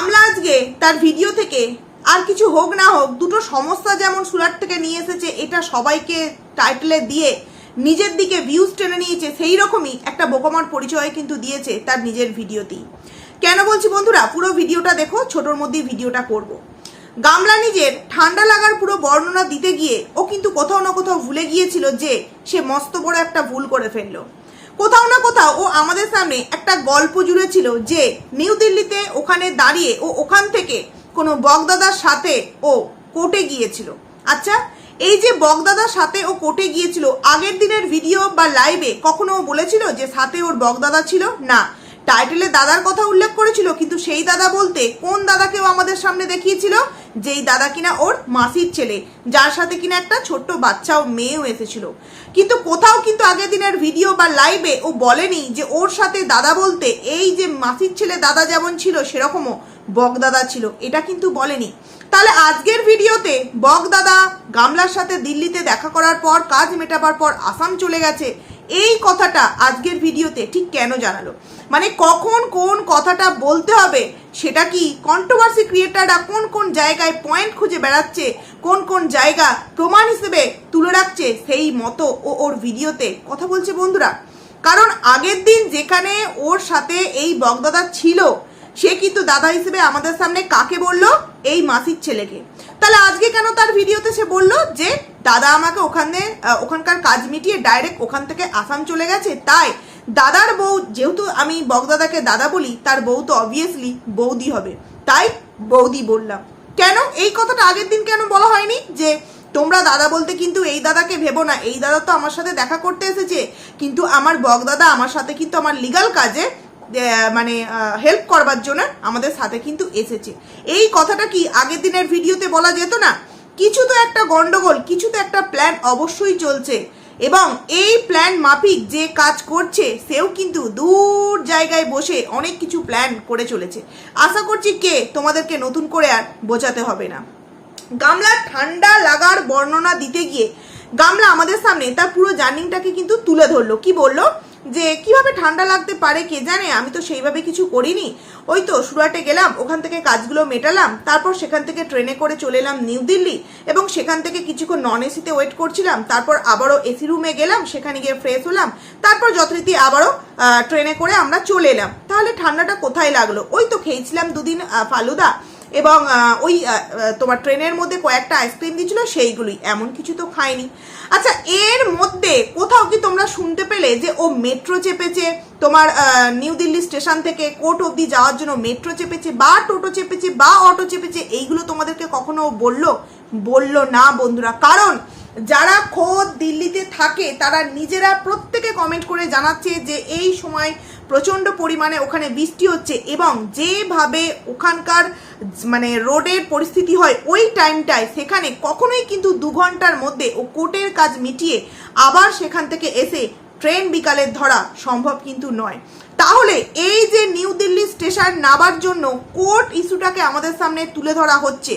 আমলা আজকে তার ভিডিও থেকে আর কিছু হোক না হোক, দুটো সমস্যা যেমন সুরাট থেকে নিয়ে এসেছে, এটা সবাইকে টাইটেলে দিয়ে নিজের দিকে ভিউজ টেনে নিয়েছে, সেই রকমই একটা বোকামার পরিচয় কিন্তু দিয়েছে তার নিজের ভিডিওতেই কেন বলছি বন্ধুরা? পুরো ভিডিওটা দেখো, ছোটোর মধ্যেই ভিডিওটা করব। গামলা নিজের ঠান্ডা লাগার পুরো বর্ণনা দিতে গিয়ে ও কিন্তু কোথাও না কোথাও ভুলে গিয়েছিল যে সে মস্ত বড় একটা ভুল করে ফেলল। কোথাও না কোথাও ও আমাদের সামনে একটা গল্প জুড়েছিল যে নিউ দিল্লিতে ওখানে দাঁড়িয়ে ও ওখান থেকে কোনো বগদাদার সাথে ও কোর্টে গিয়েছিল। আচ্ছা এই যে বগদাদার সাথে ও কোর্টে গিয়েছিল, আগের দিনের ভিডিও বা লাইভে কখনো ও বলেছিল যে সাথে ওর বগদাদা ছিল? না। টাইটেলে দাদার কথা উল্লেখ করেছিল, কিন্তু সেই দাদা বলতে কোন দাদাকেও আমাদের সামনে দেখিয়েছিল? যেই দাদা কিনা ওর মাসির ছেলে, যার সাথে কিনা একটা ছোট্ট বাচ্চা ও মেয়েও এসেছিল। কিন্তু কোথাও কিন্তু আগের দিনের ভিডিও বা লাইভে ও বলেনি যে ওর সাথে দাদা বলতে এই যে মাসির ছেলে দাদা যেমন ছিল, সেরকমও বগদাদা ছিল। এটা কিন্তু বলেনি। তাহলে আজকের ভিডিওতে বগদাদা গামলার সাথে দিল্লিতে দেখা করার পর, কাজ মেটাবার পর আসাম চলে গেছে, এই কথাটা আজকের ভিডিওতে ঠিক কেন জানালো? মানে কখন কোন কথাটা বলতে হবে, সেটা কি কন্ট্রোভার্সি ক্রিয়েটাররা কোন কোন জায়গায় পয়েন্ট খুঁজে বেড়াচ্ছে, কোন কোন জায়গা প্রমাণ হিসেবে তুলে রাখছে সেই মতো ও ওর ভিডিওতে? কথা বলছে বন্ধুরা। কারণ আগের দিন যেখানে ওর সাথে এই বগদাদা ছিল, সে কিন্তু দাদা হিসেবে আমাদের সামনে কাকে বলল? এই মাসির ছেলেকে। তাহলে আজকে কেন তার ভিডিওতে সে বলল যে, দাদা আমাকে ওখানে ওখানকার কাজ মিটিয়ে ডাইরেক্ট ওখান থেকে আসাম চলে গেছে, তাই দাদার বউ, যেহেতু আমি বগদাদাকে দাদা বলি, তার বউ তো অবভিয়াসলি বৌদি হবে। তাই বৌদি বললাম। কেন? এই কথাটা আগের দিন কেন বলা হয়নি? যে তোমরা দাদা বলতে কিন্তু এই দাদাকে ভেবো না। এই দাদা তো আমার সাথে দেখা করতে এসেছে। কিন্তু আমার বগদাদা আমার সাথে কিন্তু আমার লিগাল কাজে মানে হেল্প করবার জন্য আমাদের সাথে কিন্তু এসেছে। এই কথাটা কি আগের দিনের ভিডিওতে বলা যেত না? কিছু তো একটা গন্ডগোল, কিছু তো একটা প্ল্যান অবশ্যই চলছে। এবং এই প্ল্যান মাফিক যে কাজ করছে, সেও কিন্তু দূর জায়গায় বসে অনেক কিছু প্ল্যান করে চলেছে। আশা করছি কে? তোমাদেরকে নতুন করে আর বোঝাতে হবে না। গামলা ঠান্ডা লাগার বর্ণনা দিতে গিয়ে গামলা আমাদের সামনে তার পুরো জার্নিংটাকে কিন্তু তুলে ধরলো। কি বলল? যে কীভাবে ঠান্ডা লাগতে পারে কে জানে? আমি তো সেইভাবে কিছু করিনি। ওই তো সুরাটে গেলাম, ওখান থেকে কাজগুলো মেটালাম, তারপর সেখান থেকে ট্রেনে করে চলে এলাম নিউ দিল্লি এবং সেখান থেকে কিছুক্ষণ নন এসিতে ওয়েট করছিলাম, তারপর আবারও এসি রুমে গেলাম, সেখানে গিয়ে ফ্রেশ হলাম, তারপর যথারীতি আবারও ট্রেনে করে আমরা চলে এলাম। তাহলে ঠান্ডাটা কোথায় লাগল? ওই তো খেয়েছিলাম দুদিন ফালুদা। এবং ওই তোমার ট্রেনের মধ্যে কয়েকটা আইসক্রিম দিয়েছিল, সেইগুলোই। এমন কিছু তো খায়নি আচ্ছা এর মধ্যে কোথাও কি তোমরা শুনতে পেলে যে ও মেট্রো চেপেছে, তোমার নিউ দিল্লি স্টেশন থেকে কোর্ট অবধি যাওয়ার জন্য মেট্রো চেপেছে, বা টোটো চেপেছে, বা অটো চেপেছে, এইগুলো তোমাদেরকে কখনো বলল? বলল না, বন্ধুরা। কারণ, যারা খোদ দিল্লিতে থাকে, তারা নিজেরা প্রত্যেকে কমেন্ট করে জানাচ্ছে যে এই সময় প্রচণ্ড পরিমাণে ওখানে বৃষ্টি হচ্ছে এবং যেভাবে ওখানকার মানে রোডের পরিস্থিতি হয়, ওই টাইমটায় সেখানে কখনোই কিন্তু দু ঘণ্টার মধ্যে ও কোর্টের কাজ মিটিয়ে আবার সেখান থেকে এসে ট্রেন বিকালের ধরা সম্ভব কিন্তু নয়। তাহলে এই যে নিউ দিল্লি স্টেশন নাবার জন্য কোর্ট ইস্যুটাকে আমাদের সামনে তুলে ধরা হচ্ছে,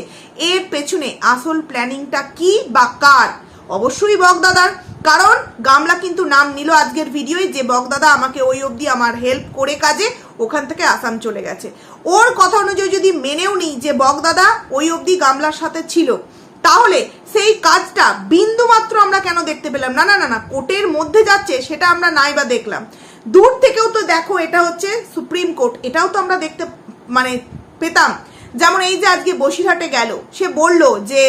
এর পেছনে আসল প্ল্যানিংটা কি বা কার? অবশ্যই বগদাদার কারণ গামলা কিন্তু নাম নিল আজকের ভিডিওয় যে বগদাদা আমাকে ওই অবধি আমার হেল্প করে কাজে, ওখান থেকে আসাম চলে গেছে। ওর কথা অনুযায়ী যদি মেনেও নিই যে বগদাদা ওই অবধি গামলার সাথে ছিল, তাহলে সেই কাজটা বিন্দু মাত্র আমরা কেন দেখতে পেলাম? না না না না, কোর্টের মধ্যে যাচ্ছে সেটা আমরা নাই বা দেখলাম। দূর থেকেও তো দেখো, এটা হচ্ছে সুপ্রিম কোর্ট এটাও তো আমরা দেখতে মানে পেতাম। যেমন এই যে আজকে বসিরহাটে গেল, সে বলল যে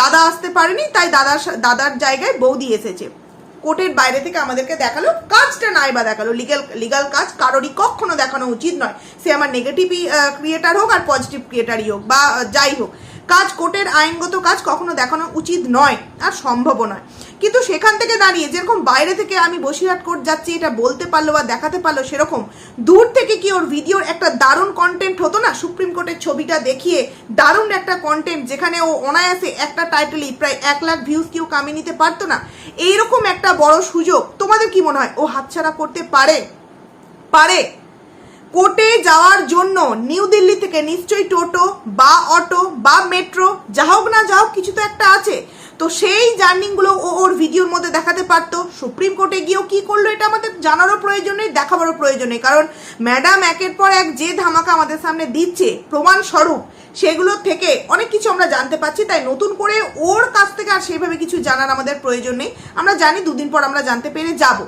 দাদা আসতে পারেনি, তাই দাদার দাদার জায়গায় বৌদি এসেছে। কোর্টের বাইরে থেকে আমাদেরকে দেখাল, কাজটা নাই বা দেখাল লিগাল লিগাল কাজ কারোরই কখনো দেখানো উচিত নয়। সে আমার নেগেটিভ ক্রিয়েটার হোক আর পজিটিভ ক্রিয়েটারই হোক বা যাই হোক। কাজ কোর্টের আইনগত কাজ কখনো দেখানো উচিত নয়, আর সম্ভবও নয়। কিন্তু সেখান থেকে দাঁড়িয়ে যেরকম বাইরে থেকে আমি বসিরহাট কোর্ট যাচ্ছি, এটা বলতে পারল বা দেখাতে পারল সেরকম, দূর থেকে কি ওর ভিডিওর একটা দারুণ কন্টেন্ট হতো না? সুপ্রিম কোর্টের ছবিটা দেখিয়ে দারুণ একটা কন্টেন্ট যেখানে ও অনায়াসে একটা টাইটেলই প্রায় এক লাখ ভিউজ কেউ কামিয়ে নিতে পারতো না। এইরকম একটা বড় সুযোগ, তোমাদের কি মনে হয়? ও হাতছাড়া করতে পারে? পারে। কোর্টে যাওয়ার জন্য নিউ দিল্লি থেকে নিশ্চয়ই টোটো বা অটো বা মেট্রো, যা হোক না যা হোক, কিছু তো একটা আছে। তো সেই জার্নিংগুলো ও ওর ভিডিওর মধ্যে দেখাতে পারতো। সুপ্রিম কোর্টে গিয়েও কি করল এটা আমাদের জানারও প্রয়োজন নেই, দেখাবারও প্রয়োজন নেই। কারণ ম্যাডাম একের পর এক যে ধামাকা আমাদের সামনে দিচ্ছে প্রমাণ স্বরূপ সেগুলোর থেকে অনেক কিছু আমরা জানতে পারছি। তাই নতুন করে ওর কাছ থেকে আর সেইভাবে কিছু জানার আমাদের প্রয়োজন নেই। আমরা জানি দুদিন পর আমরা জানতে পেরে যাব।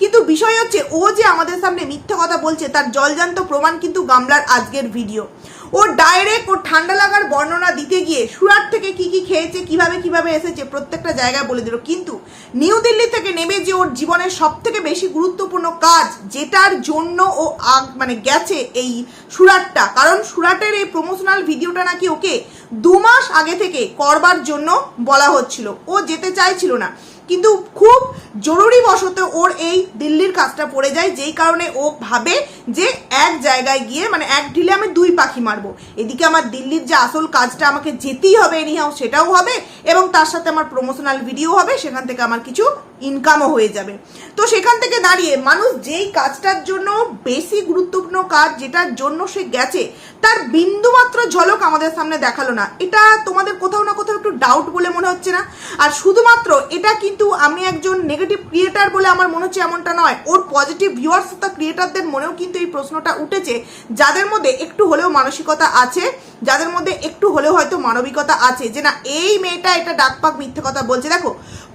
কিন্তু বিষয় হচ্ছে, ও যে আমাদের সামনে মিথ্যা কথা বলছে, তার জলজান্ত প্রমাণ কিন্তু গামলার আজকের ভিডিও। ও ডাইরেক্ট ও ঠান্ডা লাগার বর্ণনা দিতে গিয়ে সুরাট থেকে কি কি খেয়েছে, কীভাবে কীভাবে এসেছে, প্রত্যেকটা জায়গায় বলে দিল। কিন্তু নিউ দিল্লি থেকে নেমে যে ওর জীবনের সব থেকে বেশি গুরুত্বপূর্ণ কাজ, যেটার জন্য ও আগ- মানে গেছে এই সুরাটটা, কারণ সুরাটের এই প্রমোশনাল ভিডিওটা নাকি ওকে দু মাস আগে থেকে করবার জন্য বলা হচ্ছিল। ও যেতে চাইছিল না। কিন্তু খুব জরুরি বশত ওর এই দিল্লির কাজটা পড়ে যায়, যেই কারণে ও ভাবে যে এক জায়গায় গিয়ে মানে এক ঢিলে আমি দুই পাখি মারবো। এদিকে আমার দিল্লির যে আসল কাজটা আমাকে যেতেই হবে এনিহাও সেটাও হবে এবং তার সাথে আমার প্রমোশনাল ভিডিও হবে, সেখান থেকে আমার কিছু ইনকামও হয়ে যাবে। তো সেখান থেকে দাঁড়িয়ে মানুষ যেই কাজটার জন্য বেশি গুরুত্বপূর্ণ কাজ যেটার জন্য সে গেছে, তার বিন্দুমাত্র ঝলক আমাদের সামনে দেখাল না। এটা তোমাদের কোথাও না কোথাও একটু ডাউট বলে মনে হচ্ছে না? আর শুধুমাত্র এটা কিন্তু আমি একজন নেগেটিভ ক্রিয়েটার বলে আমার মনে হচ্ছে এমনটা নয়। ওর পজিটিভ ভিউয়ার্স তথা ক্রিয়েটারদের মনেও কিন্তু এই প্রশ্নটা উঠেছে। যাদের মধ্যে একটু হলেও মানসিকতা আছে, যাদের মধ্যে একটু হলেও হয়তো মানবিকতা আছে। যে না, এই মেয়েটা এটা ডাকপাক মিথ্যে কথা বলছে। দেখো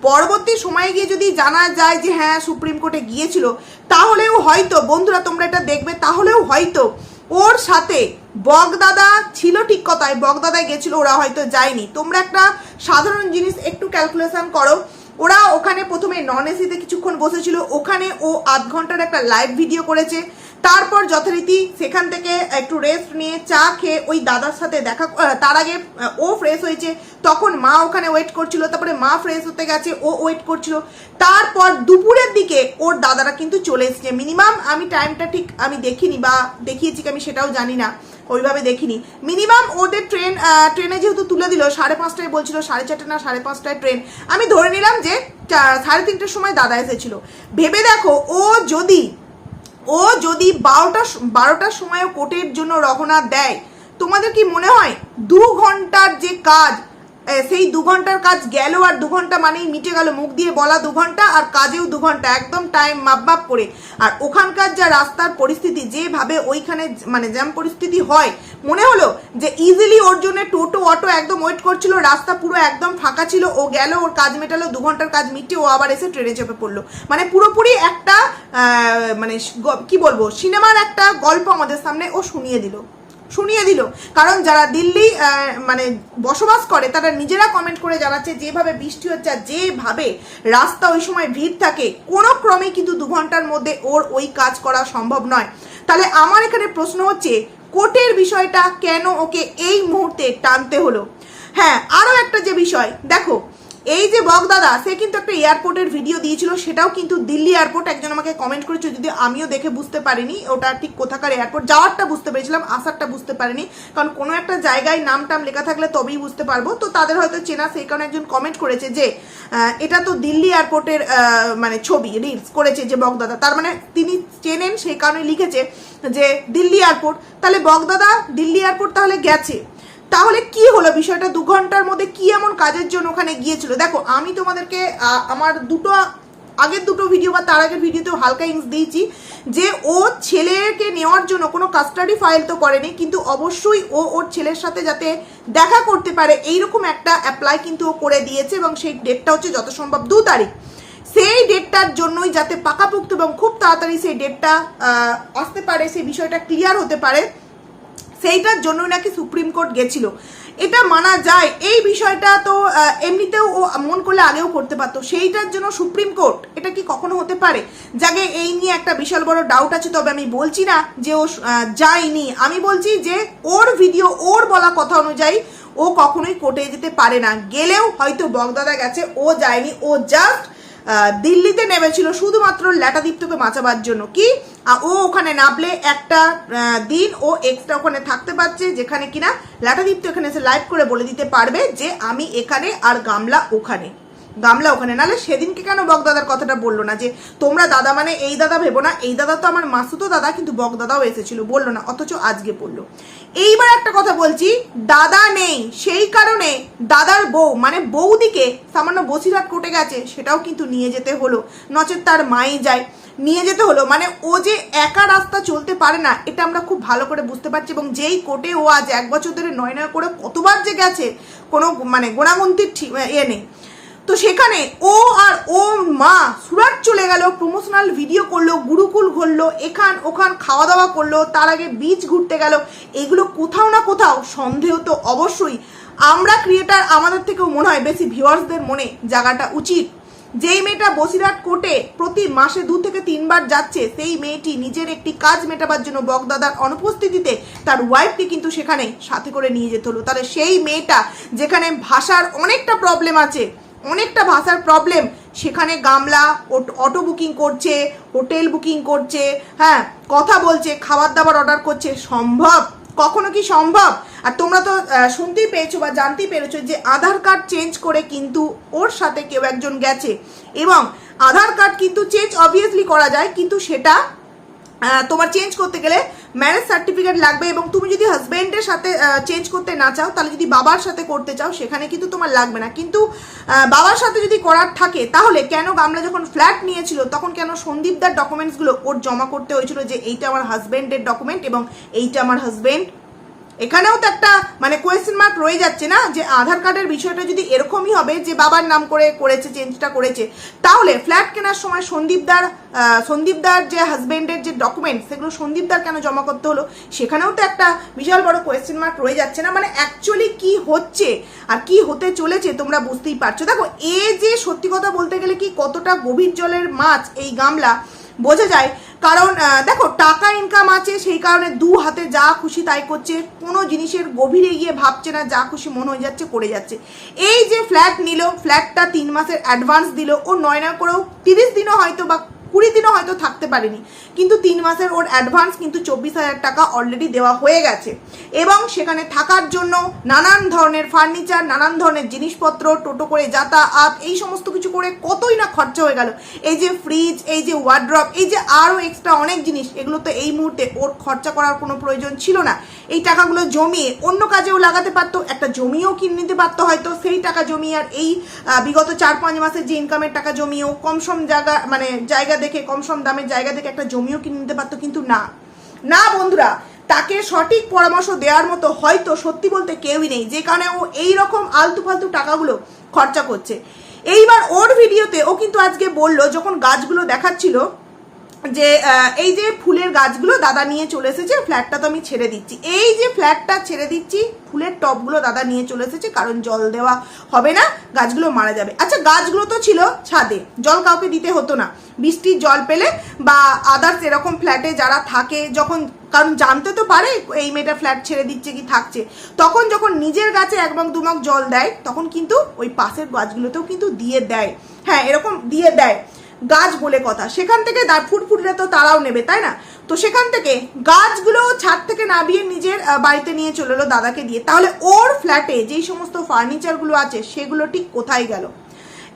পরবর্তী সময়ে গিয়ে যদি জানা যায় যে হ্যাঁ সুপ্রিম কোর্টে গিয়েছিল, তাহলেও হয়তো, বন্ধুরা তোমরা এটা দেখবে, তাহলেও হয়তো ওর সাথে বগদাদা ছিল ঠিক কথায়, বগদাদায় গেছিল, ওরা হয়তো যায়নি। তোমরা একটা সাধারণ জিনিস একটু ক্যালকুলেশন করো। ওরা ওখানে প্রথমে নন এসিতে কিছুক্ষণ বসেছিল, ওখানে ও আধ ঘণ্টার একটা লাইভ ভিডিও করেছে। তারপর যথারীতি সেখান থেকে একটু রেস্ট নিয়ে চা খেয়ে ওই দাদার সাথে দেখা তার আগে ও ফ্রেশ হয়েছে, তখন মা ওখানে ওয়েট করছিল, তারপরে মা ফ্রেশ হতে গেছে, ও ওয়েট করছিল। তারপর দুপুরের দিকে ওর দাদারা কিন্তু চলে এসেছে। মিনিমাম আমি টাইমটা ঠিক আমি দেখিনি বা দেখিয়েছি কি আমি সেটাও জানি না, ওইভাবে দেখিনি। মিনিমাম ওদের ট্রেন ট্রেনে যেহেতু তুলে দিল, সাড়ে পাঁচটায় বলছিল, সাড়ে চারটে না, সাড়ে পাঁচটায় ট্রেন আমি ধরে নিলাম যে সাড়ে তিনটের সময় দাদা এসেছিল। ভেবে দেখো, ও যদি ও যদি বারোটা বারোটার সময়ও কোর্টের জন্য রহনা দেয়, তোমাদের কি মনে হয়? দু ঘণ্টার যে কাজ সেই দু ঘণ্টার কাজ গেল আর দু ঘণ্টা মানেই মিটে গেল। মুখ দিয়ে বলা দু ঘণ্টা আর কাজেও দু ঘণ্টা। একদম টাইম মাপ মাপ করে। আর ওখানকার যা রাস্তার পরিস্থিতি, যেভাবে ওইখানে মানে জ্যাম পরিস্থিতি হয়, মনে হলো যে ইজিলি ওর জন্য টোটো, অটো একদম ওয়েট করছিল, রাস্তা পুরো একদম ফাঁকা ছিল, ও গেল, ওর কাজ মেটালো, দু ঘণ্টার কাজ মিটে, ও আবার এসে ট্রেনে চেপে পড়ল। মানে পুরোপুরি একটা মানে কি বলব, সিনেমার একটা গল্প আমাদের সামনে ও শুনিয়ে দিল। শুনিয়ে দিল। কারণ যারা দিল্লি মানে বসবাস করে, তারা নিজেরা কমেন্ট করে জানাচ্ছে, যেভাবে বৃষ্টি হচ্ছে আর যেভাবে রাস্তা ওই সময় ভিড় থাকে, কোনো ক্রমে কিন্তু দু ঘণ্টার মধ্যে ওর ওই কাজ করা সম্ভব নয়। তাহলে আমার এখানে প্রশ্ন হচ্ছে, কোর্টের বিষয়টা কেন ওকে এই মুহূর্তে টানতে হলো? হ্যাঁ আরও একটা যে বিষয়, দেখো এই যে বগদাদা সে কিন্তু একটা এয়ারপোর্টের ভিডিও দিয়েছিল, সেটাও কিন্তু দিল্লি এয়ারপোর্ট একজন আমাকে কমেন্ট করেছে যদি আমিও দেখে বুঝতে পারিনি, ওটা ঠিক কোথাকার এয়ারপোর্ট যাওয়ারটা বুঝতে পেরেছিলাম, আসারটা বুঝতে পারিনি, কারণ কোনো একটা জায়গায় নাম টাম লেখা থাকলে তবেই বুঝতে পারব, তো তাদের হয়তো চেনা, সেই কারণে একজন কমেন্ট করেছে যে এটা তো দিল্লি এয়ারপোর্টের মানে ছবি রিলস করেছে যে বগদাদা তার মানে তিনি চেনেন, সেই কারণে লিখেছে যে, দিল্লি এয়ারপোর্ট তাহলে বগদাদা দিল্লি এয়ারপোর্ট তাহলে গেছে। তাহলে কি হলো? বিষয়টা দু ঘণ্টার মধ্যে কি এমন কাজের জন্য ওখানে গিয়েছিল? দেখো, আমি তোমাদেরকে আমার দুটো, আগের দুটো ভিডিও বা তার আগের ভিডিওতেও হালকা ইংস দিয়েছি যে ও ছেলেকে নেওয়ার জন্য কোনো কাস্টাডি ফাইল তো করেনি, কিন্তু অবশ্যই ও ওর ছেলের সাথে যাতে দেখা করতে পারে, এইরকম একটা অ্যাপ্লাই কিন্তু ও করে দিয়েছে এবং সেই ডেটটা হচ্ছে যত সম্ভব দু তারিখ। সেই ডেটটার জন্যই যাতে পাকাপোক্ত এবং খুব তাড়াতাড়ি সেই ডেটটা আসতে পারে, সেই বিষয়টা ক্লিয়ার হতে পারে সেইটার জন্য নাকি সুপ্রিম কোর্ট গেছিল। এটা মানা যায়। এই বিষয়টা তো এমনিতেও ও মন করলে আগেও করতে পারতো। সেইটার জন্য সুপ্রিম কোর্ট, এটা কি কখনো হতে পারে? যাকে এই নিয়ে একটা বিশাল বড় ডাউট আছে, তবে আমি বলছি না যে ও যায়নি। আমি বলছি যে ওর ভিডিও ওর বলা কথা অনুযায়ী ও কখনোই কোর্টে যেতে পারে না। গেলেও হয়তো বগদাদা গেছে, ও যায়নি। ও জাস্ট দিল্লিতে নেমেছিল শুধুমাত্র ল্যাটাদীপ্তকে বাঁচাবার জন্য। কি? ও ওখানে নামলে একটা দিন ও এক্সট্রা ওখানে থাকতে পারছে যেখানে কিনা ল্যাটাদীপ্ত এখানে এসে লাইভ করে বলে দিতে পারবে যে আমি এখানে আর গামলা ওখানে। গামলা ওখানে। নালে সেদিনকে কেন বকদাদার কথাটা বলল না যে, তোমরা দাদা মানে এই দাদা ভেবো না, এই দাদা তো আমার মাসুতো দাদা, কিন্তু বকদাদাও এসেছিল, বলল না, অথচ আজকে বলল। এইবার একটা কথা বলছি, দাদা নেই, সেই কারণে দাদার বউ মানে বৌদিকে সামান্য বসিরহাট কোটে গেছে, সেটাও কিন্তু নিয়ে যেতে হলো, নচেত তার মাই যায়। নিয়ে যেতে হলো মানে ও যে একা রাস্তা চলতে পারে না, এটা আমরা খুব ভালো করে বুঝতে পারছি, এবং যেই কোর্টে ও আজ এক বছর ধরে নয় নয় করে কতবার যে গেছে, কোনো মানে গোনাগুন্তির ঠিক এ নেই। তো সেখানে ও আর ও মা সুরাট চলে গেল প্রমোশনাল ভিডিও করল, গুরুকুল ঘুরলো, এখান ওখান খাওয়া দাওয়া করল, তার আগে বিচ ঘুরতে গেল। এগুলো কোথাও না কোথাও সন্দেহ তো অবশ্যই। আমরা ক্রিয়েটার আমাদের থেকেও মনে হয় বেশি ভিউয়ার্সদের মনে জায়গাটা উচিত। যেই মেয়েটা বসিরহাট কোর্টে প্রতি মাসে দু থেকে তিনবার যাচ্ছে, সেই মেয়েটি নিজের একটি কাজ মেটাবার জন্য বগদাদার অনুপস্থিতিতে তার ওয়াইফকে কিন্তু সেখানে সাথে করে নিয়ে যেতে হলো। তাহলে সেই মেয়েটা যেখানে ভাষার অনেকটা প্রবলেম আছে অনেকটা ভাষার প্রবলেম সেখানে গামলা, অট- বুকিং করছে হোটেল বুকিং করছে হ্যাঁ কথা বলছে, খাবার দাবার অর্ডার করছে। সম্ভব? কখনো কি সম্ভব? আর তোমরা তো শুনতেই পেয়েছ বা জানতেই পেরেছ যে আধার কার্ড চেঞ্জ করে কিন্তু ওর সাথে কেউ একজন গেছে। এবং আধার কার্ড কিন্তু চেঞ্জ অবভিয়াসলি করা যায়, কিন্তু সেটা তোমার চেঞ্জ করতে গেলে ম্যারেজ সার্টিফিকেট লাগবে এবং তুমি যদি হাজব্যান্ডের সাথে চেঞ্জ করতে না চাও, তাহলে যদি বাবার সাথে করতে চাও, সেখানে কিন্তু তোমার লাগবে না। কিন্তু বাবার সাথে যদি করার থাকে, তাহলে কেন গামলা যখন ফ্ল্যাট নিয়েছিল, তখন কেন সন্দীপদার ডকুমেন্টসগুলো ওর জমা করতে হয়েছিল যে এইটা আমার হাজব্যান্ডের ডকুমেন্ট এবং এইটা আমার হাজবেন্ড এখানেও তো একটা মানে কোয়েশ্চেন মার্ক রয়ে যাচ্ছে না? যে আধার কার্ডের বিষয়টা যদি এরকমই হবে, যে বাবার নাম করে করেছে চেঞ্জটা করেছে, তাহলে ফ্ল্যাট কেনার সময় সন্দীপদার সন্দীপদার যে হাজবেন্ডের যে ডকুমেন্ট সেগুলো সন্দীপদার কেন জমা করতে হলো? সেখানেও তো একটা বিশাল বড় কোয়েশ্চেন মার্ক রয়ে যাচ্ছে না? মানে অ্যাকচুয়ালি কি হচ্ছে? আর কি হতে চলেছে তোমরা বুঝতেই পারছ? দেখো, এ যে সত্যি কথা বলতে গেলে কি কতটা গভীর জলের মাছ এই গামলা, বোঝা যায় কারণ দেখো, টাকা ইনকাম আছে, সেই কারণে দু হাতে যা খুশি তাই করছে। কোনো জিনিসের গভীরে গিয়ে ভাবছে না, যা খুশি মনে হয়ে যাচ্ছে, করে যাচ্ছে। এই যে ফ্ল্যাট নিল ফ্ল্যাটটা তিন মাসের অ্যাডভান্স দিল, ও নয় না করেও তিরিশ দিনও হয়তো বা কুড়ি দিনও হয়তো থাকতে পারেনি। কিন্তু তিন মাসের ওর অ্যাডভান্স কিন্তু চব্বিশ হাজার টাকা অলরেডি দেওয়া হয়ে গেছে। এবং সেখানে থাকার জন্য নানান ধরনের ফার্নিচার নানান ধরনের জিনিসপত্র, টোটো করে যাতায়াত, এই সমস্ত কিছু করে কতই না খরচা হয়ে গেল। এই যে ফ্রিজ এই যে ওয়ার্ড্রপ এই যে আরও এক্সট্রা অনেক জিনিস, এগুলো তো এই মুহূর্তে ওর খরচা করার কোনো প্রয়োজন ছিল না। এই টাকাগুলো জমিয়ে অন্য কাজেও লাগাতে পারতো, একটা জমিও কিনে নিতে পারতো হয়তো, সেই টাকা জমিয়ে আর এই বিগত চার পাঁচ মাসের যে ইনকামের টাকা জমিয়েও কম সম জায়গা মানে জায়গা দেখে, কম সম দামের জায়গা দেখে একটা জমিও কিনে নিতে পারতো, কিন্তু না। না, বন্ধুরা, তাকে সঠিক পরামর্শ দেওয়ার মতো হয়তো সত্যি বলতে কেউই নেই, যে কারণে ও এই রকম আলতু ফালতু টাকাগুলো খরচা করছে। এইবার ওর ভিডিওতে ও কিন্তু আজকে বলল, যখন গাছগুলো দেখাচ্ছিল যে এই যে ফুলের গাছগুলো দাদা নিয়ে চলে এসেছে ফ্ল্যাটটা তো আমি ছেড়ে দিচ্ছি। এই যে ফ্ল্যাটটা ছেড়ে দিচ্ছি, ফুলের টবগুলো দাদা নিয়ে চলে এসেছে, কারণ জল দেওয়া হবে না, গাছগুলো মারা যাবে। আচ্ছা গাছগুলো তো ছিল ছাদে, জল কাউকে দিতে হতো না। বৃষ্টির জল পেলে বা আদার্স এরকম ফ্ল্যাটে যারা থাকে, যখন, কারণ জানতে তো পারে, এই মেয়েটা ফ্ল্যাট ছেড়ে দিচ্ছে কি থাকছে। তখন যখন নিজের গাছে এক মগ দুমগ জল দেয়, তখন কিন্তু ওই পাশের গাছগুলোতেও কিন্তু দিয়ে দেয়। হ্যাঁ এরকম দিয়ে দেয়। গাছ বলে কথা। সেখান থেকে দা ফুটফুটলে তো তারাও নেবে, তাই না? তো সেখান থেকে গাছগুলো ছাদ থেকে নামিয়ে নিজের বাড়িতে নিয়ে চলে এলো দাদাকে দিয়ে। তাহলে ওর ফ্ল্যাটে যেই সমস্ত ফার্নিচারগুলো আছে, সেগুলো ঠিক কোথায় গেল?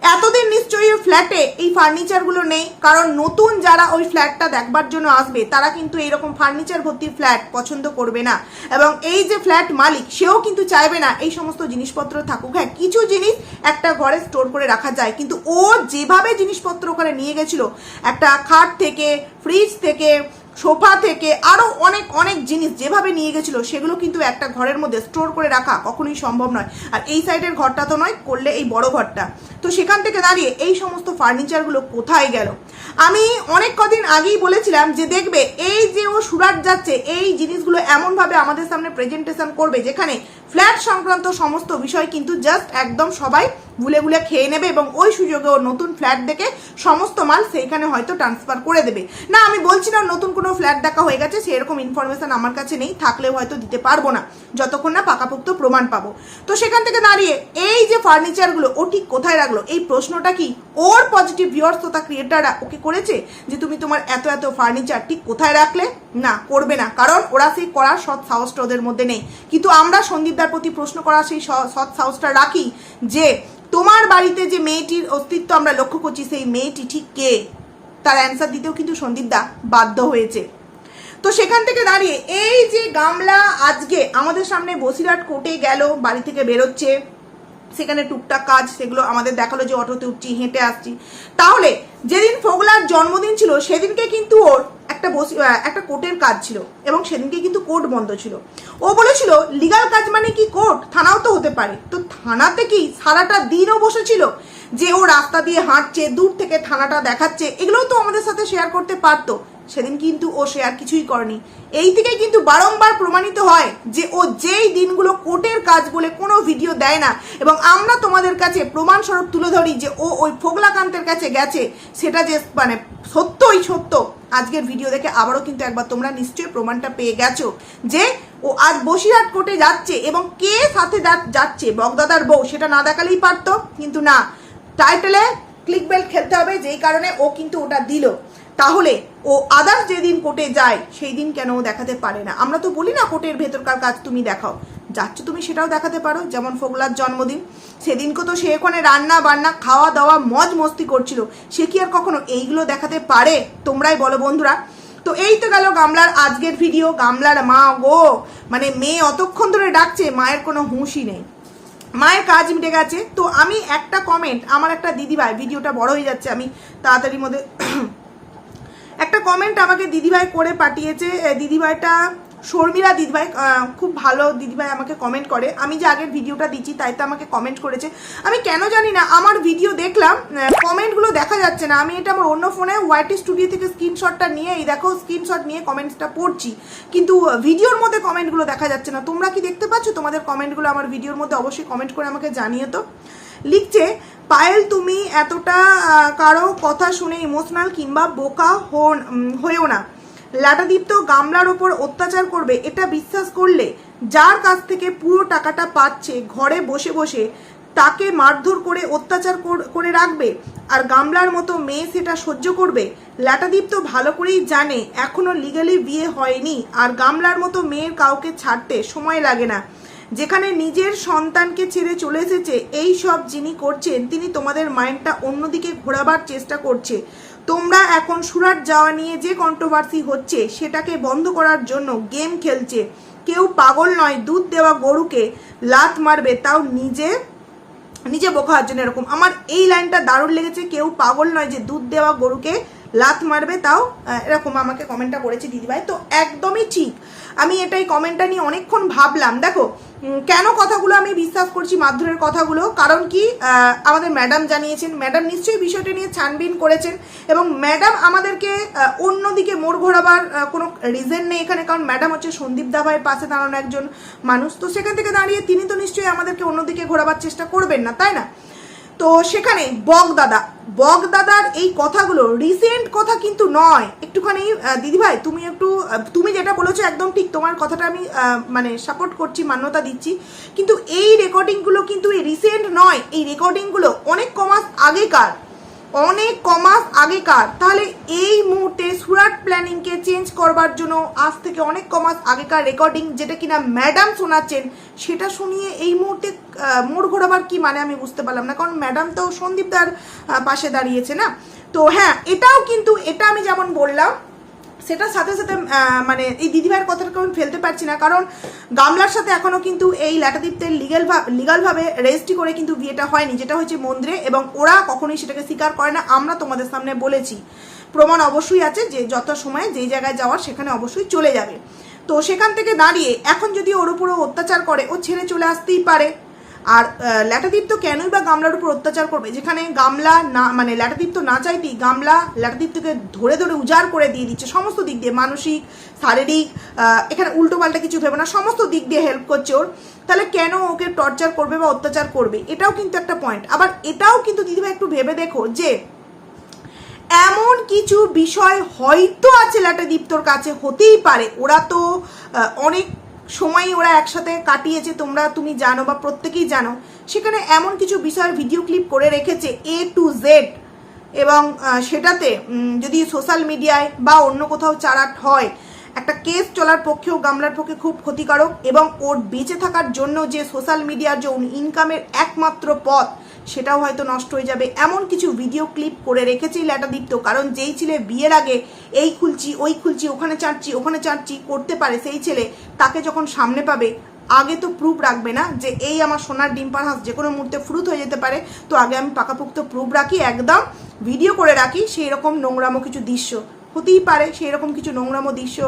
এতদিন নিশ্চয়ই ওই ফ্ল্যাটে এই ফার্নিচারগুলো নেই, কারণ নতুন যারা ওই ফ্ল্যাটটা দেখবার জন্য আসবে, তারা কিন্তু এইরকম ফার্নিচার ভর্তি ফ্ল্যাট পছন্দ করবে না। এবং এই যে ফ্ল্যাট মালিক, সেও কিন্তু চাইবে না এই সমস্ত জিনিসপত্র থাকুক। হ্যাঁ কিছু জিনিস একটা ঘরে স্টোর করে রাখা যায়, কিন্তু ও যেভাবে জিনিসপত্র ওখানে নিয়ে গেছিল, একটা খাট থেকে ফ্রিজ থেকে সোফা থেকে আরও অনেক অনেক জিনিস যেভাবে নিয়ে গেছিল, সেগুলো কিন্তু একটা ঘরের মধ্যে স্টোর করে রাখা কখনোই সম্ভব নয়। আর এই সাইডের ঘরটা তো নয়, করলে এই বড় ঘরটা। তো সেখান থেকে দাঁড়িয়ে এই সমস্ত ফার্নিচারগুলো কোথায় গেল? আমি অনেক কদিন আগেই বলেছিলাম যে, দেখবে, এই যে ও সুরাট যাচ্ছে, এই জিনিসগুলো এমনভাবে আমাদের সামনে প্রেজেন্টেশন করবে, যেখানে ফ্ল্যাট সংক্রান্ত সমস্ত বিষয় কিন্তু জাস্ট একদম সবাই ভুলে ভুলে খেয়ে নেবে এবং ওই সুযোগে ও নতুন ফ্ল্যাট দেখে সমস্ত মাল সেইখানে হয়তো ট্রান্সফার করে দেবে। না, আমি বলছি না নতুন কোনো ফ্ল্যাট দেখা হয়ে গেছে, সেরকম ইনফরমেশন আমার কাছে নেই, থাকলেও হয়তো দিতে পারব না। যতক্ষণ না পাকাপোক্ত প্রমাণ পাবো। তো সেখান থেকে দাঁড়িয়ে এই যে ফার্নিচারগুলো ও ঠিক কোথায় রাখল? এই প্রশ্নটা কি ওর পজিটিভ ভিউয়ার্স তথা ক্রিয়েটাররা ওকে করেছে যে তুমি তোমার এত এত ফার্নিচার ঠিক কোথায় রাখলে? না, করবে না। কারণ ওরা সেই করার সৎ সাহসটা ওদের মধ্যে নেই। কিন্তু আমরা সন্দীপদার প্রতি প্রশ্ন করার সেই সৎ সাহসটা রাখি যে তোমার বাড়িতে যে মেয়েটির অস্তিত্ব আমরা লক্ষ্য করছি, সেই মেয়েটি ঠিক কে? তার অ্যান্সার দিতেও কিন্তু সন্দীপ দা বাধ্য হয়েছে। তো সেখান থেকে দাঁড়িয়ে এই যে গামলা আজকে আমাদের সামনে বসিরহাট কোর্টে গেল, বাড়ি থেকে বেরোচ্ছে, সেখানে টুকটাক কাজ, সেগুলো আমাদের দেখাল যে অটোতে উঠছি, হেঁটে আসছি। তাহলে যেদিন ফোগলার জন্মদিন ছিল, সেদিনকে কিন্তু ওর একটা বসি একটা কোর্টের কাজ ছিল এবং সেদিনকে কিন্তু কোর্ট বন্ধ ছিল। ও বলেছিল লিগাল কাজ মানে কি কোর্ট? থানাও তো হতে পারে। তো থানাতে কি সারাটা দিনও বসেছিল যে ও রাস্তা দিয়ে হাঁটছে, দূর থেকে থানাটা দেখাচ্ছে? এগুলোও তো আমাদের সাথে শেয়ার করতে পারতো। সেদিন কিন্তু ও শেয়ার কিছুই করেনি। এই থেকেই কিন্তু বারংবার প্রমাণিত হয় যে ও যেই দিনগুলো কোর্টের কাজ বলে কোনো ভিডিও দেয় না। এবং আমরা তোমাদের কাছে প্রমাণস্বরূপ তুলে ধরি যে ও ওই ফোগলাকান্তের কাছে গেছে। সেটা যে মানে সত্যই সত্য। আজকের ভিডিও দেখে আবারও কিন্তু একবার তোমরা নিশ্চয়ই প্রমাণটা পেয়ে গেছো যে ও আজ বসিরহাট কোর্টে যাচ্ছে এবং কে সাথে যাচ্ছে, বগদাদার বউ, সেটা না দেখালেই পারতো। কিন্তু না টাইটেলে ক্লিক বেল্ট খেলতে হবে, যেই কারণে ও কিন্তু ওটা দিল। তাহলে ও আদার্স যেদিন কোর্টে যায় সেই দিন কেন ও দেখাতে পারে না? আমরা তো বলি না কোর্টের ভেতরকার কাজ তুমি দেখাও। যাচ্ছ তুমি সেটাও দেখাতে পারো, যেমন ফোগলার জন্মদিন। সেদিনকে তো সে ওখানে রান্না বান্না, খাওয়া দাওয়া, মজ মস্তি করছিল। সে কি আর কখনো এইগুলো দেখাতে পারে? তোমরাই বলো বন্ধুরা। তো এই তো গেল গামলার আজকের ভিডিও গামলার মা গো। মানে মেয়ে অতক্ষণ ধরে ডাকছে, মায়ের কোনো হুঁশই নেই। মায়ের কাজ মিটে গেছে। তো আমি একটা কমেন্ট আমার একটা দিদিভাই, ভিডিওটা বড় হয়ে যাচ্ছে, আমি তাড়াতাড়ির মধ্যে একটা কমেন্ট আমাকে দিদিভাই করে পাঠিয়েছে। দিদিভাইটা শর্মিলা দিদিভাই খুব ভালো দিদিভাই আমাকে কমেন্ট করে। আমি যে আগের ভিডিওটা দিচ্ছি, তাই তো আমাকে কমেন্ট করেছে। আমি কেন জানি না, আমার ভিডিও দেখলাম কমেন্টগুলো দেখা যাচ্ছে না। আমি এটা আমার অন্য ফোনে ওয়াইটি স্টুডিও থেকে স্ক্রিনশটটা নিয়ে, এই দেখো স্ক্রিনশট নিয়ে কমেন্টসটা পড়ছি। কিন্তু ভিডিওর মধ্যে কমেন্টগুলো দেখা যাচ্ছে না। তোমরা কি দেখতে পাচ্ছ? তোমাদের কমেন্টগুলো আমার ভিডিওর মধ্যে অবশ্যই কমেন্ট করে আমাকে জানিয়ে তো। লিখছে, পায়েল, তুমি এতটা কারও কথা শুনে ইমোশনাল কিংবা বোকা হয়েও না। লাটাদীপ্ত গামলার ওপর অত্যাচার করবে, এটা বিশ্বাস করলে যার কাছ থেকে পুরো টাকাটা পাচ্ছে, ঘরে বসে বসে তাকে মারধর করে অত্যাচার কর- রাখবে আর গামলার মতো মেয়ে সেটা সহ্য করবে লাটাদীপ তো ভালো করেই জানে এখনও লিগালি বিয়ে হয়নি আর গামলার মতো মেয়ের কাউকে ছাড়তে সময় লাগে না। যেখানে নিজের সন্তানকে ছেড়ে চলে এসেছে, এই সব যিনি করছেন, তিনি তোমাদের মাইন্ডটা অন্যদিকে ঘোরাবার চেষ্টা করছে। তোমরা এখন সুরাট যাওয়া নিয়ে যে কন্ট্রোভার্সি হচ্ছে, সেটাকে বন্ধ করার জন্য গেম খেলছে। কেউ পাগল নয়, দুধ দেওয়া গরুকে লাত মারবে, তাও নিজে নিজে বোকা জন্য এরকম। আমার এই লাইনটা দারুণ লেগেছে, কেউ পাগল নয় যে দুধ দেওয়া গরুকে লাত মারবে, তাও এরকম আমাকে কমেন্টটা করেছে দিদিভাই। তো একদমই ঠিক। আমি এটাই কমেন্টটা নিয়ে অনেকক্ষণ ভাবলাম। দেখো কেন কথাগুলো আমি বিশ্বাস করছি মাধ্যমের কথাগুলো? কারণ কি আমাদের ম্যাডাম জানিয়েছেন, ম্যাডাম নিশ্চয়ই বিষয়টা নিয়ে ছানবিন করেছেন এবং ম্যাডাম আমাদেরকে অন্যদিকে মোড় ঘোরাবার কোনো রিজন নেই এখানে, কারণ ম্যাডাম হচ্ছে সন্দীপ দাভাইয়ের পাশে দাঁড়ানো একজন মানুষ। তো সেখান থেকে দাঁড়িয়ে তিনি তো নিশ্চয়ই আমাদেরকে অন্যদিকে ঘোরাবার চেষ্টা করবেন না, তাই না? তো সেখানে বগদাদা বগদাদার এই কথাগুলো রিসেন্ট কথা কিন্তু নয়। একটুখানি দিদিভাই, তুমি একটু তুমি যেটা বলেছ একদম ঠিক, তোমার কথাটা আমি মানে সাপোর্ট করছি, মান্যতা দিচ্ছি। কিন্তু এই রেকর্ডিংগুলো কিন্তু এই রিসেন্ট নয়। এই রেকর্ডিংগুলো অনেক কমাস আগেকার। অনেক কমাস আগেকার। তাহলে এই মুহূর্তে সুরাট প্ল্যানিংকে চেঞ্জ করবার জন্য আজ থেকে অনেক কমাস আগেকার রেকর্ডিং যেটা কিনা ম্যাডাম শোনাচ্ছেন, সেটা শুনিয়ে এই মুহূর্তে মোড় ঘোরাবার কি মানে আমি বুঝতে পারলাম না। কারণ ম্যাডাম তো সন্দীপদার পাশে দাঁড়িয়েছে না? তো হ্যাঁ এটাও কিন্তু, এটা আমি যেমন বললাম সেটার সাথে সাথে মানে এই দিদিভাইয়ের কথাটা আমি ফেলতে পারছি না। কারণ গামলার সাথে এখনও কিন্তু এই ল্যাটাদীপ্তের লিগাল লিগালভাবে রেজিস্ট্রি করে কিন্তু বিয়েটা হয়নি, যেটা হচ্ছে মন্দিরে এবং ওরা কখনোই সেটাকে স্বীকার করে না। আমরা তোমাদের সামনে বলেছি। প্রমাণ অবশ্যই আছে যে যত সময় যেই জায়গায় যাওয়ার সেখানে অবশ্যই চলে যাবে। তো সেখান থেকে দাঁড়িয়ে এখন যদি ওর উপরও অত্যাচার করে, ও ছেড়ে চলে আসতেই পারে। আর আহ, ল্যাটাদীপ তো কেনই বা গামলার উপর অত্যাচার করবে? যেখানে গামলা না মানে ল্যাটাদীপ তো না চাইতেই গামলা ল্যাটাদীপ থেকে ধরে ধরে উজাড় করে দিয়ে দিচ্ছে। সমস্ত দিক দিয়ে মানসিক শারীরিক এখানে উল্টো পাল্টা কিছু ভেবে না সমস্ত দিক দিয়ে হেল্প করছে ওর। তাহলে কেন ওকে টর্চার করবে বা অত্যাচার করবে? এটাও কিন্তু একটা পয়েন্ট আবার এটাও কিন্তু দিদিভাই একটু ভেবে দেখো যে এমন কিছু বিষয় হয়তো আছে ল্যাটাদীপ্তর কাছে হতেই পারে। ওরা তো অনেক সময় ওরা একসাথে কাটিয়েছে, তোমরা, তুমি জানো বা প্রত্যেকেই জানো। সেখানে এমন কিছু বিষয়ের ভিডিও ক্লিপ করে রেখেছে এ টু জেড এবং সেটাতে যদি সোশ্যাল মিডিয়ায় বা অন্য কোথাও চারাট হয়, একটা কেস চলার পক্ষেও গামলার পক্ষে খুব ক্ষতিকারক এবং ওর বেঁচে থাকার জন্য যে সোশ্যাল মিডিয়ার যে ইনকামের একমাত্র পথ সেটাও হয়তো নষ্ট হয়ে যাবে। এমন কিছু ভিডিও ক্লিপ করে রেখেছি ল্যাটাদীপ্ত, কারণ যেই ছেলে বিয়ের আগে এই খুলছি, ওই খুলছি, ওখানে চাটছি ওখানে চাটছি করতে পারে সেই ছেলে, তাকে যখন সামনে পাবে, আগে তো প্রুফ রাখবে না যে এই আমার সোনার ডিম্পার হাঁস যে কোনো মুহূর্তে ফ্রুত হয়ে যেতে পারে। তো আগে আমি পাকাপোক্ত প্রুফ রাখি, একদম ভিডিও করে রাখি সেই রকম নোংরামো কিছু দৃশ্য। হতেই পারে সেই রকম কিছু নোংরামো দৃশ্য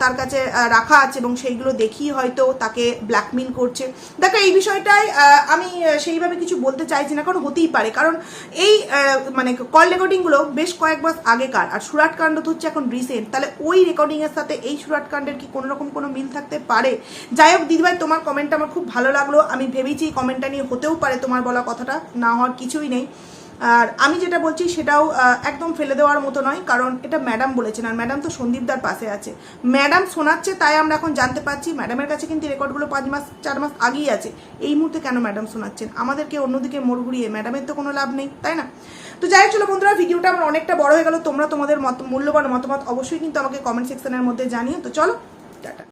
তার কাছে রাখা আছে এবং সেইগুলো দেখি হয়তো তাকে ব্ল্যাকমেল করছে। দেখো, এই বিষয়টায় আমি সেইভাবে কিছু বলতে চাইছি না, কারণ হতেই পারে। কারণ এই মানে কল রেকর্ডিংগুলো বেশ কয়েক মাস আগেকার, আর সুরাট কাণ্ড তো হচ্ছে এখন রিসেন্ট তাহলে ওই রেকর্ডিংয়ের সাথে এই সুরাট কাণ্ডের কি কোনো রকম কোনো মিল থাকতে পারে? যাই হোক, দিদিভাই, তোমার কমেন্টটা আমার খুব ভালো লাগল। আমি ভেবেছি কমেন্টটা নিয়ে হতেও পারে তোমার বলা কথাটা, না হওয়ার কিছুই নেই। আর আমি যেটা বলছি সেটাও একদম ফেলে দেওয়ার মতো নয়, কারণ এটা ম্যাডাম বলেছেন আর ম্যাডাম তো সন্দীপদার পাশে আছে। ম্যাডাম শোনাচ্ছে তাই আমরা এখন জানতে পারছি, ম্যাডামের কাছে কিন্তু রেকর্ডগুলো পাঁচ মাস, চার মাস আগেই আছে। এই মুহূর্তে কেন ম্যাডাম শোনাচ্ছেন? আমাদেরকে অন্যদিকে মোড় ঘুরিয়ে ম্যাডামের তো কোনো লাভ নেই, তাই না? তো যাই চলো বন্ধুরা, ভিডিওটা আমার অনেকটা বড় হয়ে গেল। তোমরা তোমাদের মত, মূল্যবান মতামত অবশ্যই কিন্তু আমাকে কমেন্ট সেকশনের মধ্যে জানিও। তো চলো, টাটা।